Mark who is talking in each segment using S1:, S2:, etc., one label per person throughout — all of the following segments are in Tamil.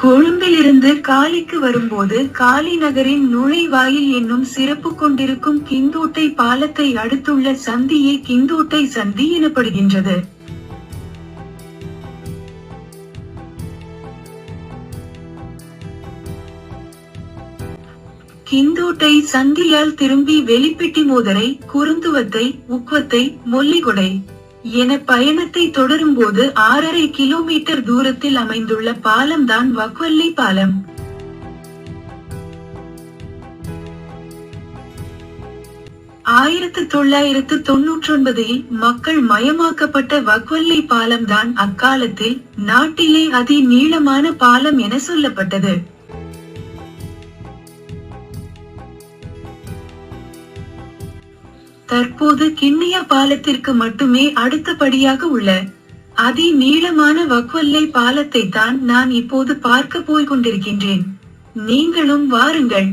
S1: கொழும்பிலிருந்து காலிக்கு வரும்போது காலி நகரின் நுழைவாயில் என்னும் சிறப்பு கொண்டிருக்கும் கிந்தோட்டை பாலத்தை அடுத்துள்ள சந்தியே கிந்தோட்டை சந்தி எனப்படுகின்றது. கிந்தோட்டை சந்தியால் திரும்பி வெளிப்பிட்டி மோதரை குறுந்துவத்தை உக்வத்தை மொல்லிகொடை. என பயணத்தை தொடரும்போது ஆறரை கிலோமீட்டர் தூரத்தில் அமைந்துள்ள பாலம் தான் வக்வல்லி பாலம். ஆயிரத்து தொள்ளாயிரத்து தொன்னூற்றொன்பதில் மக்கள் மயமாக்கப்பட்ட வக்வல்லி பாலம்தான் அக்காலத்தில் நாட்டிலே அதி நீளமான பாலம் என சொல்லப்பட்டது. தற்போது கிண்ணியா பாலத்திற்கு மட்டுமே அடுத்தபடியாக உள்ள அதி நீளமான வக்வல்லை பாலத்தை தான் நான் இப்போது பார்க்க போய் கொண்டிருக்கின்றேன் நீங்களும் வாருங்கள்.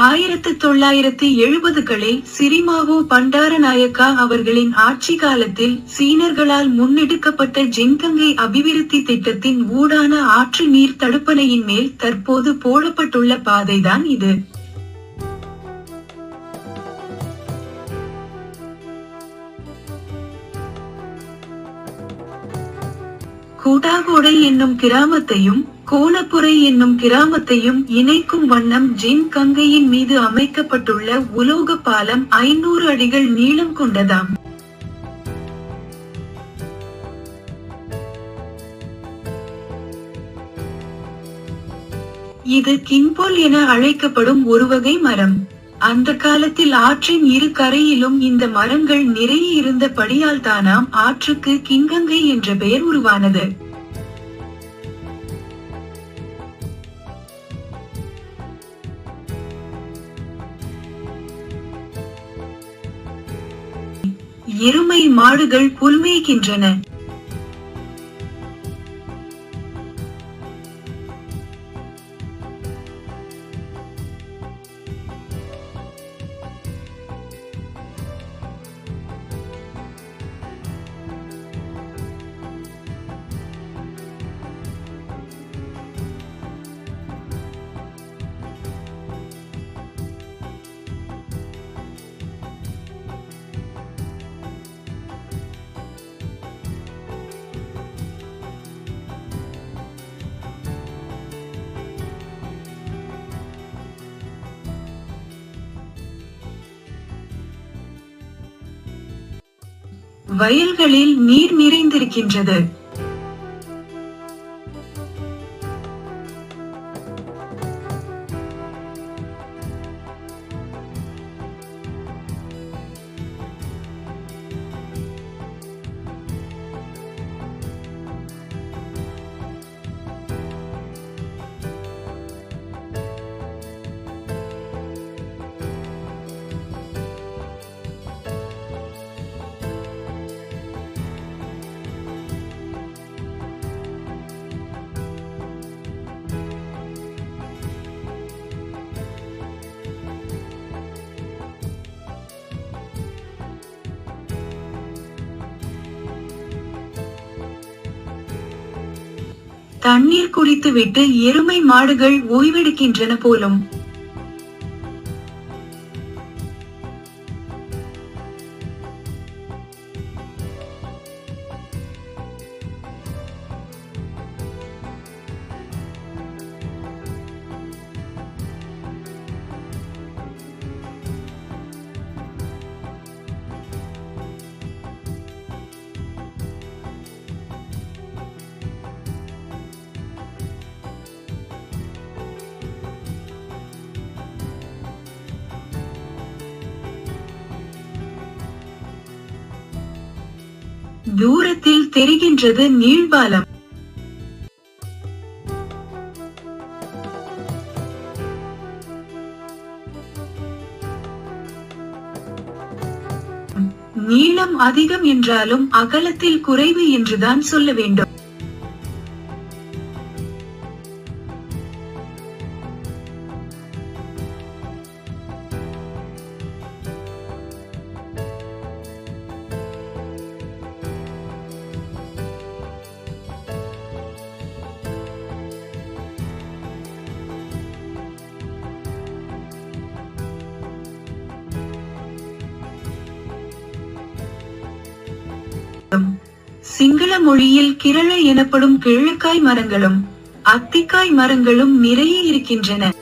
S1: ஆயிரத்து தொள்ளாயிரத்தி எழுபதுகளில் சிரிமாவோ பண்டாரநாயக்கா அவர்களின் ஆட்சி காலத்தில் சீனர்களால் முன்னெடுக்கப்பட்ட ஜென்கங்கை அபிவிருத்தி திட்டத்தின் ஊடான ஆற்று நீர் தடுப்பணையின் மேல் தற்போது போடப்பட்டுள்ள பாதைதான் இது. கூட்டாகோடை என்னும் கிராமத்தையும் கோலப்புரை என்னும் கிராமத்தையும் இணைக்கும் வண்ணம் ஜின் கங்கையின் மீது அமைக்கப்பட்டுள்ள உலோக பாலம் ஐநூறு அடிகள் நீளம் கொண்டதாம். இது கின்போல் என அழைக்கப்படும் ஒரு வகை மரம். அந்த காலத்தில் ஆற்றின் இரு கரையிலும் இந்த மரங்கள் நிறைய இருந்தபடியால் தானாம் ஆற்றுக்கு கிங்கங்கை என்ற பெயர் உருவானது. எருமை மாடுகள் புல்மேய்கின்றன. வயல்களில் நீர் நிறைந்திருக்கின்றது. தண்ணீர் குடித்துவிட்டு எருமை மாடுகள் ஓய்வெடுக்கின்றன போலும். தூரத்தில் தெரிகின்றது நீள்வாலம் நீளம் அதிகம் என்றாலும் அகலத்தில் குறைவு என்றுதான் சொல்ல வேண்டும். சிங்கள மொழியில் கிரள எனப்படும் கிழக்காய் மரங்களும் அத்திக்காய் மரங்களும் நிறைய இருக்கின்றன.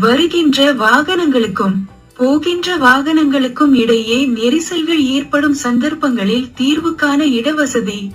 S1: வருகின்ற வாகனங்களுக்கும் போகின்ற வாகனங்களுக்கும் இடையே நெரிசல்கள் ஏற்படும் சந்தர்ப்பங்களில் தீர்வுக்கான இடவசதி.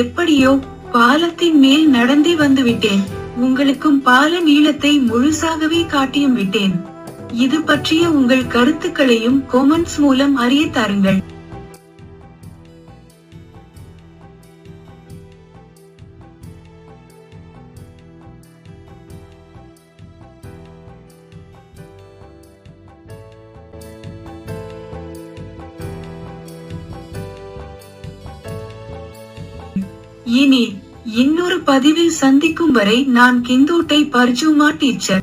S1: எப்படியோ பாலத்தின் மேல் நடந்தே வந்து விட்டேன். உங்களுக்கும் பால நீளத்தை முழுசாகவே காட்டியும் விட்டேன். இது பற்றிய உங்கள் கருத்துக்களையும் கொமெண்ட்ஸ் மூலம் அறிய தாருங்கள். பதிவில் சந்திக்கும் வரை நான் கிந்தூட்டை பர்ஜுமா டீச்சர்.